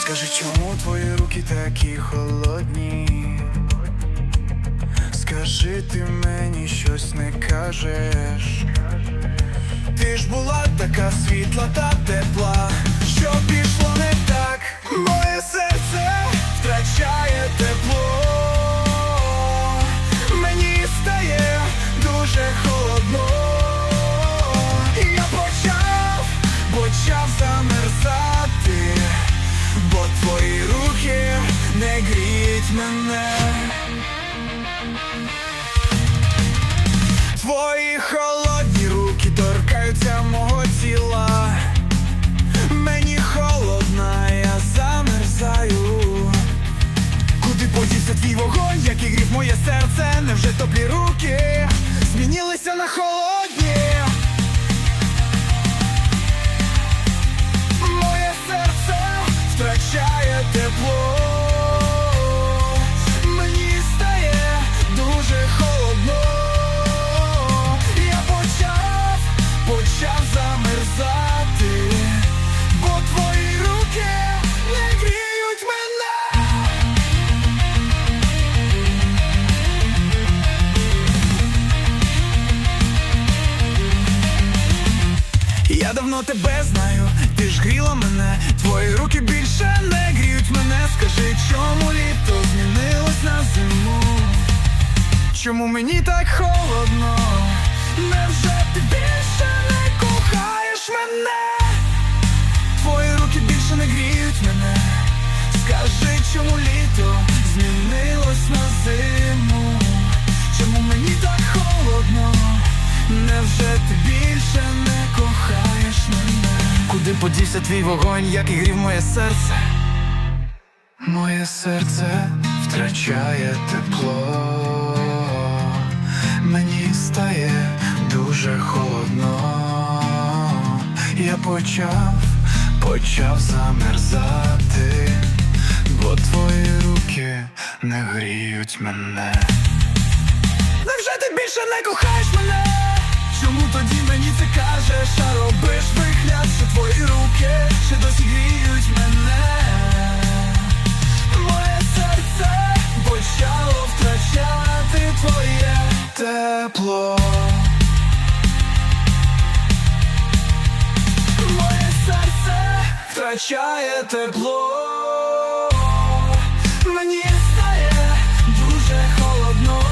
Скажи, чому твої руки такі холодні? Скажи, ти мені щось не кажеш. Ти ж була така світла та тепла, що пішло не так, моє подівся твій вогонь, який грів моє серце? Невже топлі руки змінилися на холодні? Давно тебе знаю, ти ж гріла мене, твої руки більше не гріють мене. Скажи, чому літо змінилось на зиму? Чому мені так холодно? Невже ти більше не кохаєш мене? Твої руки більше не гріють мене. Скажи, чому літо змінилось на зиму? Чому мені так холодно? Невже ти більше не? Куди подівся твій вогонь, який грів моє серце? Моє серце втрачає тепло, мені стає дуже холодно. Я почав, почав замерзати, бо твої руки не гріють мене. Невже ти більше не кохаєш мене? Чому тоді мені це кажеш, тепло. Моє серце втрачає тепло. Мені стає дуже холодно.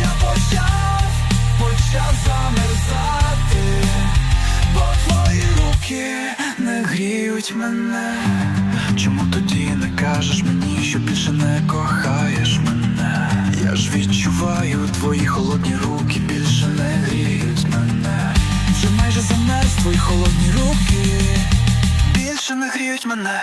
Я почав, почав замерзати, бо твої руки не гріють мене. Чому тоді не кажеш мені, що більше не Замерз твої холодні руки, більше не гріють мене.